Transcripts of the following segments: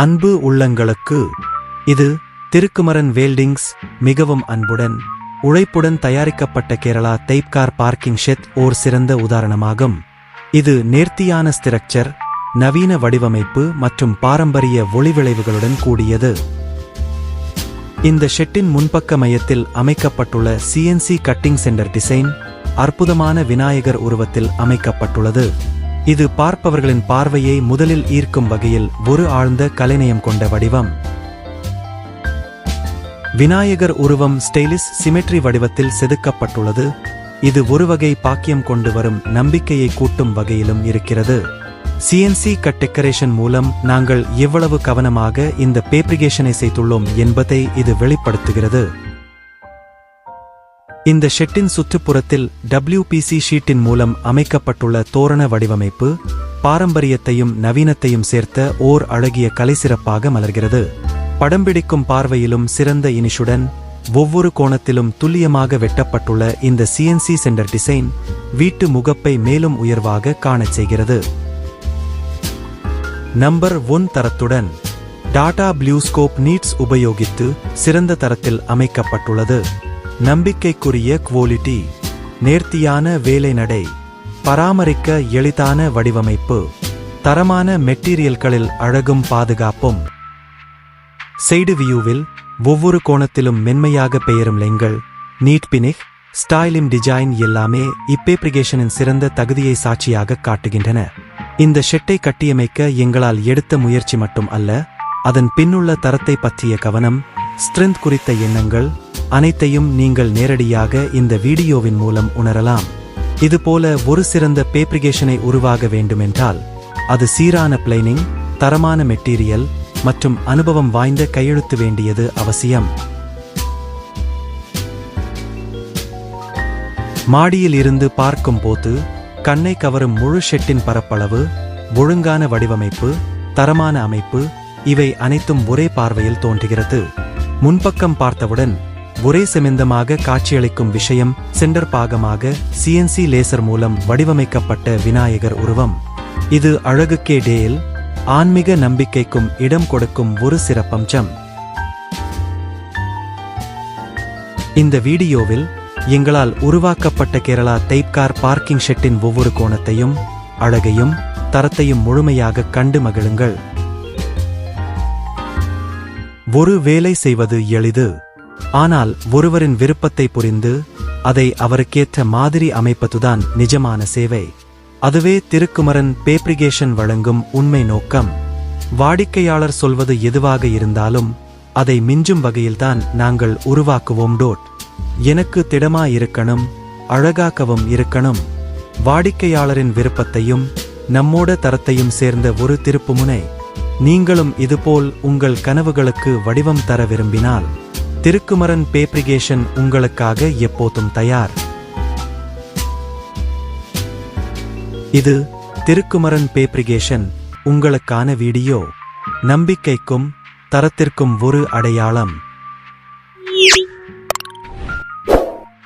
அன்பு உள்ளங்களுக்கு. இது திருக்குமரன் வேல்டிங்ஸ் மிகவும் அன்புடன் உழைப்புடன் தயாரிக்கப்பட்ட கேரளா தைப்கார் பார்க்கிங் ஷெட் ஓர் சிறந்த உதாரணமாகும். இது நேர்த்தியான ஸ்திரக்சர் நவீன வடிவமைப்பு மற்றும் பாரம்பரிய ஒளிவிளைவுகளுடன் கூடியது. இந்த ஷெட்டின் முன்பக்க மையத்தில் அமைக்கப்பட்டுள்ள சிஎன்சி கட்டிங் சென்டர் டிசைன் அற்புதமான விநாயகர் உருவத்தில் அமைக்கப்பட்டுள்ளது. இது பார்ப்பவர்களின் பார்வையை முதலில் ஈர்க்கும் வகையில் ஒரு ஆழ்ந்த கலைநயம் கொண்ட வடிவம். விநாயகர் உருவம் ஸ்டைலிஷ் சிமெட்ரி வடிவத்தில் செதுக்கப்பட்டுள்ளது. இது ஒரு வகை பாக்கியம் கொண்டு வரும் நம்பிக்கையை கூட்டும் வகையிலும் இருக்கிறது. சிஎன்சி கட் டெக்கரேஷன் மூலம் நாங்கள் எவ்வளவு கவனமாக இந்த பேப்ரிகேஷனை செய்துள்ளோம் என்பதை இது வெளிப்படுத்துகிறது. இந்த ஷெட்டின் சுற்றுப்புறத்தில் டபிள்யூபிசி ஷீட்டின் மூலம் அமைக்கப்பட்டுள்ள தோரண வடிவமைப்பு பாரம்பரியத்தையும் நவீனத்தையும் சேர்த்த ஓர் அழகிய கலைசிறப்பாக மலர்கிறது. படம் பிடிக்கும் பார்வையிலும் சிறந்த இனிஷுடன் ஒவ்வொரு கோணத்திலும் துல்லியமாக வெட்டப்பட்டுள்ள இந்த சிஎன்சி சென்டர் டிசைன் வீட்டு முகப்பை மேலும் உயர்வாக காணச் செய்கிறது. நம்பர் ஒன் தரத்துடன் டாடா ப்ளூஸ்கோப் நீட்ஸ் உபயோகித்து சிறந்த தரத்தில் அமைக்கப்பட்டுள்ளது. நம்பிக்கைக்குரிய குவாலிட்டி நேர்த்தியான வேலை நடை பராமரிக்க எளிதான வடிவமைப்பு தரமான மெட்டீரியல்களில் அழகும் பாதுகாப்பும். செய்டு வியூவில் ஒவ்வொரு கோணத்திலும் மென்மையாக பெயரும் லெங்கள் நீட் பினிக் ஸ்டைலிம் டிசைன் எல்லாமே இப்பேப்ரிகேஷனின் சிறந்த தகுதியை சாட்சியாக காட்டுகின்றன. இந்த ஷெட்டை கட்டியமைக்க எங்களால் எடுத்த முயற்சி மட்டும் அல்ல அதன் பின்னுள்ள தரத்தை பற்றிய கவனம் ஸ்ட்ரென்த் குறித்த எண்ணங்கள் அனைத்தையும் நீங்கள் நேரடியாக இந்த வீடியோவின் மூலம் உணரலாம். இதுபோல ஒரு சிறந்த பேப்ரிகேஷனை உருவாக வேண்டுமென்றால் அது சீரான பிளைனிங் தரமான மெட்டீரியல் மற்றும் அனுபவம் வாய்ந்த கையெழுத்து வேண்டியது அவசியம். மாடியில் இருந்து பார்க்கும்போது கண்ணை கவரும் முழு ஷெட்டின் பரப்பளவு ஒழுங்கான வடிவமைப்பு தரமான அமைப்பு இவை அனைத்தும் ஒரே பார்வையில் தோன்றுகிறது. முன்பக்கம் பார்த்தவுடன் ஒரே செமெந்தமாக காட்சியளிக்கும் விஷயம் சென்டர் பாகமாக சிஎன்சி லேசர் மூலம் வடிவமைக்கப்பட்ட விநாயகர் உருவம். இது அழகுக்கே டேல் ஆன்மீக நம்பிக்கைக்கும் இடம் கொடுக்கும் ஒரு சிறப்பம்சம். இந்த வீடியோவில் எங்களால் உருவாக்கப்பட்ட கேரளா தைப்கார் பார்க்கிங் ஷெட்டின் ஒவ்வொரு கோணத்தையும் அழகையும் தரத்தையும் முழுமையாக கண்டு மகிழுங்கள். ஒரு வேலை செய்வது எளிது. ஆனால் ஒருவரின் விருப்பத்தை புரிந்து அதை அவருக்கேற்ற மாதிரி அமைப்பதுதான் நிஜமான சேவை. அதுவே திருக்குமரன் பேப்ரிகேஷன் வழங்கும் உண்மை நோக்கம். வாடிக்கையாளர் சொல்வது எதுவாக இருந்தாலும் அதை மிஞ்சும் வகையில்தான் நாங்கள் உருவாக்குவோம் டோட். எனக்கு திடமா இருக்கணும் அழகாக்கவும் இருக்கணும். வாடிக்கையாளரின் விருப்பத்தையும் நம்மோட தரத்தையும் சேர்ந்த ஒரு திருப்புமுனை நீங்களும் இதுபோல் உங்கள் கனவுகளுக்கு வடிவம் தர விரும்பினால் திருக்குமரன் பேப்ரிகேஷன் உங்களுக்காக எப்போதும் தயார். இது திருக்குமரன் பேப்ரிகேஷன் உங்களுக்கான வீடியோ. நம்பிக்கைக்கும் தரத்திற்கும் ஒரு அடையாளம்.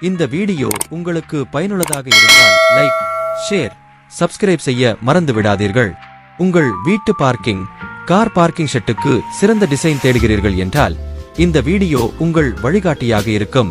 இந்த வீடியோ உங்களுக்கு பயனுள்ளதாக இருந்தால் லைக் ஷேர் சப்ஸ்கிரைப் செய்ய மறந்து விடாதீர்கள். உங்கள் வீட்டு பார்க்கிங் கார் பார்க்கிங் ஷெட்டுக்கு சிறந்த டிசைன் தேடுகிறீர்கள் என்றால் இந்த வீடியோ உங்கள் வழிகாட்டியாக இருக்கும்.